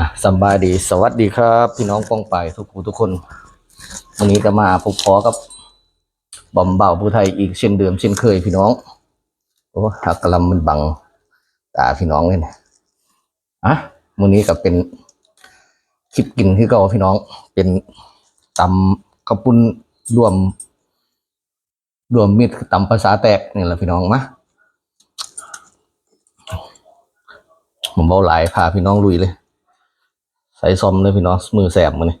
อะสบายดีสวัสดีครับ พี่น้องป้องไปทุกผู้ทุกคน วันนี้ก็มาพบพอกับบอมเบ่าผู้ไทยอีกเช่นเดิมเช่นเคยพี่น้องโอ้หักกะลำมันบังตาพี่น้องเลยนะอะวันนี้ก็เป็นคลิปกินที่เก่าพี่น้อง เป็นตำกระปุ้นรวม รวมมิตรตำภาษาแตกนี่แหละพี่น้องมาผมเบาหลายพาพี่น้องลุยเลย ใส่ซอมเลยพี่น้องมือแสบมือนี่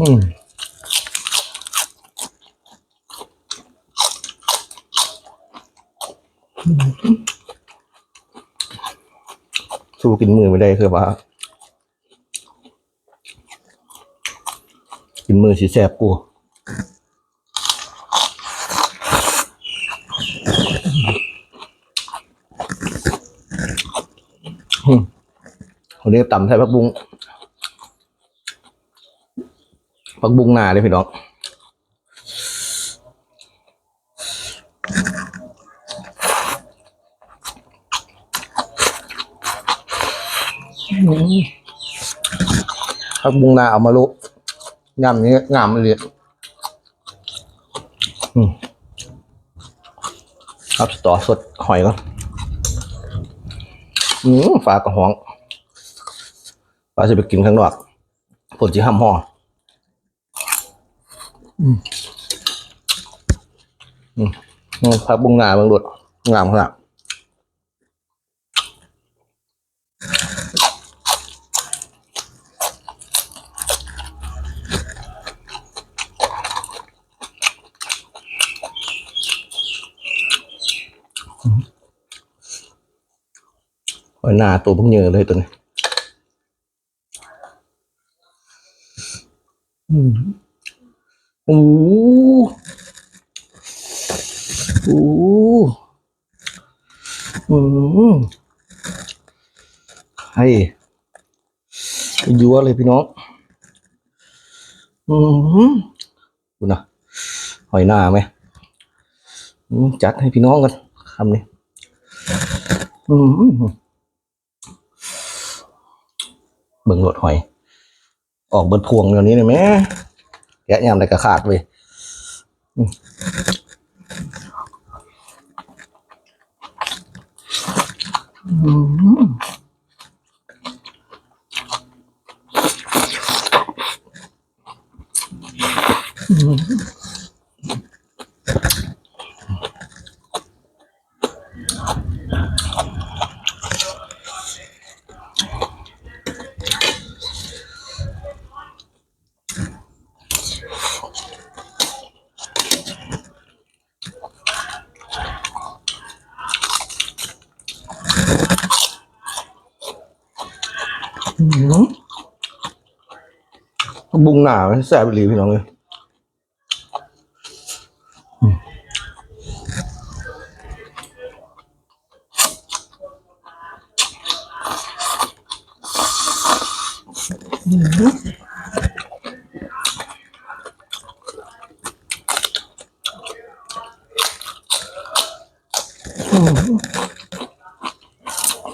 อืมสู้กินมือไม่ได้คือว่า กินมือสีแสบกู อืมวั นนี้ต่ำใส่ผักบุ้งผักบุ้งนาเลยพี่น้องอืมผักบุ้งนาเอามาลุงามนี้งามเลยอืมครับต่อสดหอยก่อนอืมฝากระห้อง ปลาจะไปกินข้างนอกผลจีห้ามห่ออืมอืมอืมพักบุงงาบางดุดงามขนาดหอยหน้าตัวพวกเหยอะเลยตัวนี้อืม โอ้โหโอ้โหอืมให้ยัวเลยพี่น้อง อืมดูนะหอยหน้าไหม จัดให้พี่น้องกันคำนี้ อืมเบิ่งรถหอย ออกเบิดพวงเดี๋ยวนี้เลยไหม่แกะยามใดก็ขาดเว้ยอืม บุงหนาแซ่บหลีพี่น้องเลย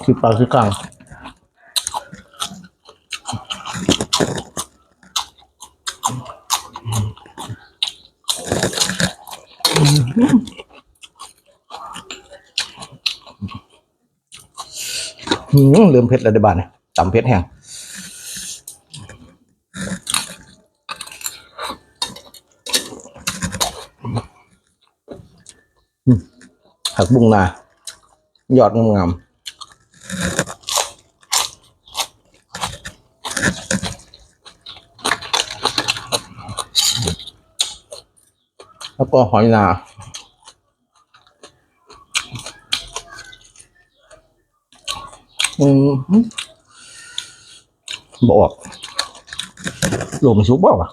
คือปลาคือกลาง อืมลืมเพชรแล้วในบ้านเนี่ยตำเพชรแห้งผักบุ้งนายอดงามๆแล้วก็หอยนา อืม บอกลมสุกบอกว่ะ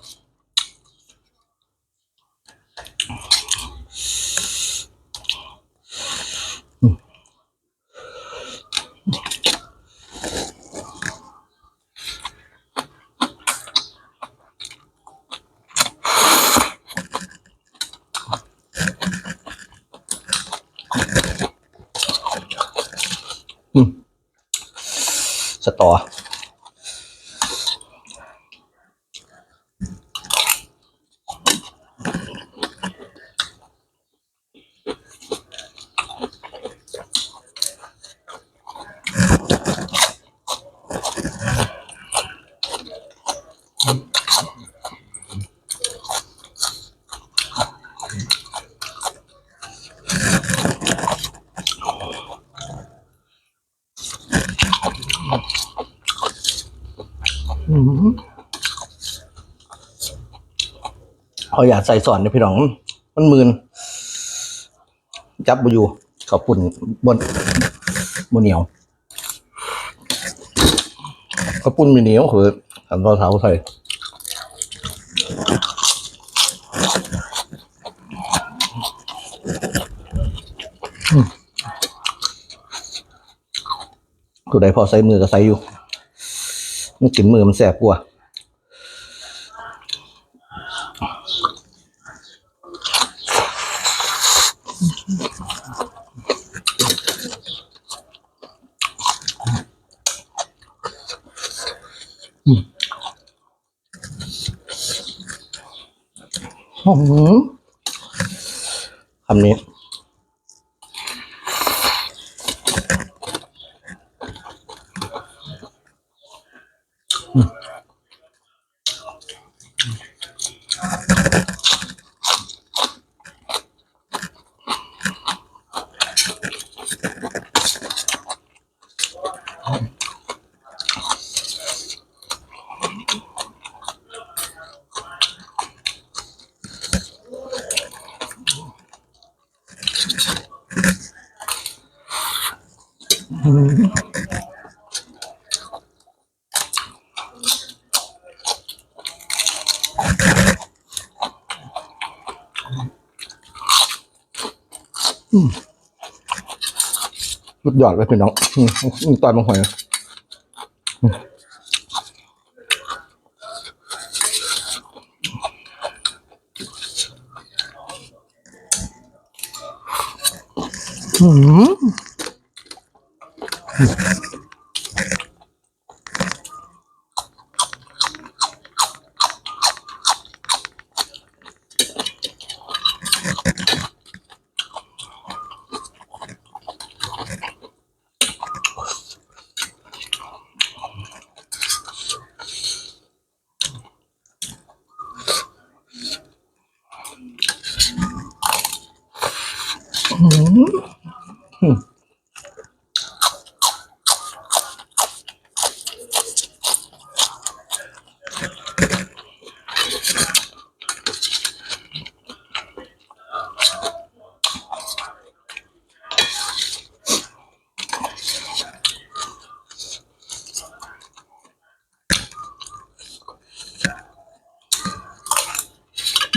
อืม ตอ เขาอยากใส่สอนเนี่ยพี่น้อง มันมืนจับบุยูขอบปุ่นบนบนเหนียวขอบปุ่นมีเหนียวคือทำตอนเท้าใส่ตัวใดพอใส่มือก็ใส่อยู่มันกินมือมันแสบกว่า คำนี้ สุดยอดเลยพี่น้องตอนบางหอยนะ อืม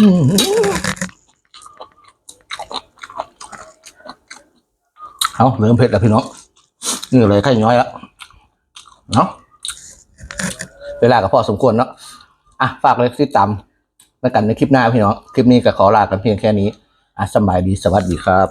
เอาเริ่มเผ็ดแล้วพี่น้องนี่เลยไข่ย้อยแล้วเนาะเวลากับพ่อสมควรเนาะอะฝากเลยติดตามแล้วกันในคลิปหน้าพี่น้อง คลิปนี้ก็ขอลากันเพียงแค่นี้อะสบายดีสวัสดีครับ